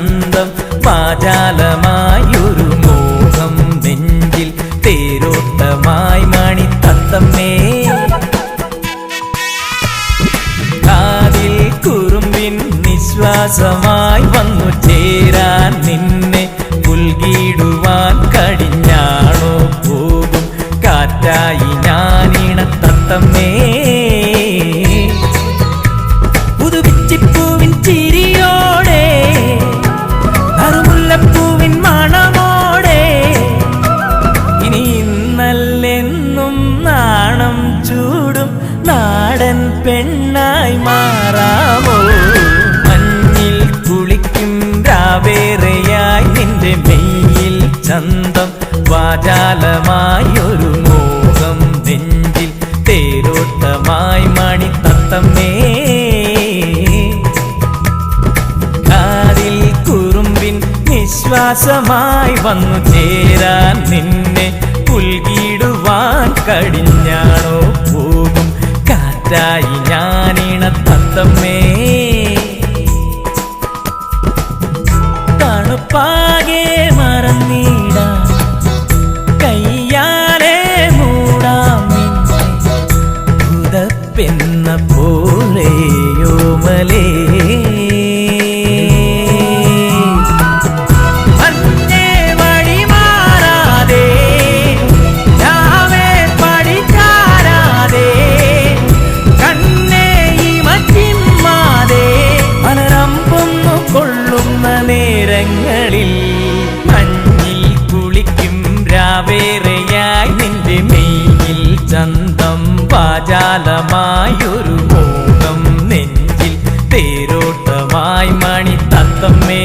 ചന്തം പാചാലമായൊരു മോഹം നെഞ്ചിൽ തേരോട്ടമായി മണി തത്തമ്മേ. കാതിൽ കുറുമ്പിൻ നിശ്വാസമായി വന്നു ചേരാൻ നിന്നെ പെണ്ണായി മാറാമോ? മഞ്ഞിൽ കുളിക്കും രാവേറെയായി നിന്റെ മെയ്യിൽ ചന്തം വാചാലമായി ഒരു മോഹം നെഞ്ചിൽ തേരോട്ടമായി മണി തത്തമ്മേ. കാതിൽ കുറുമ്പിൻ നിശ്വാസമായി വന്നു ചേരാൻ നിന്നെ പുൽകിടുവാൻ കടിഞ്ഞാണോ കാറ്റായി ഞാനിണ തത്തമ്മേ തണുപ്പാകെ മറന്നിടാം വേറെയായി നിന്റെ മെയിൽ ചന്തം പാചാലമായൊരു മോഹം നെഞ്ചിൽ തേരോട്ടമായി മണി തത്തമ്മേ.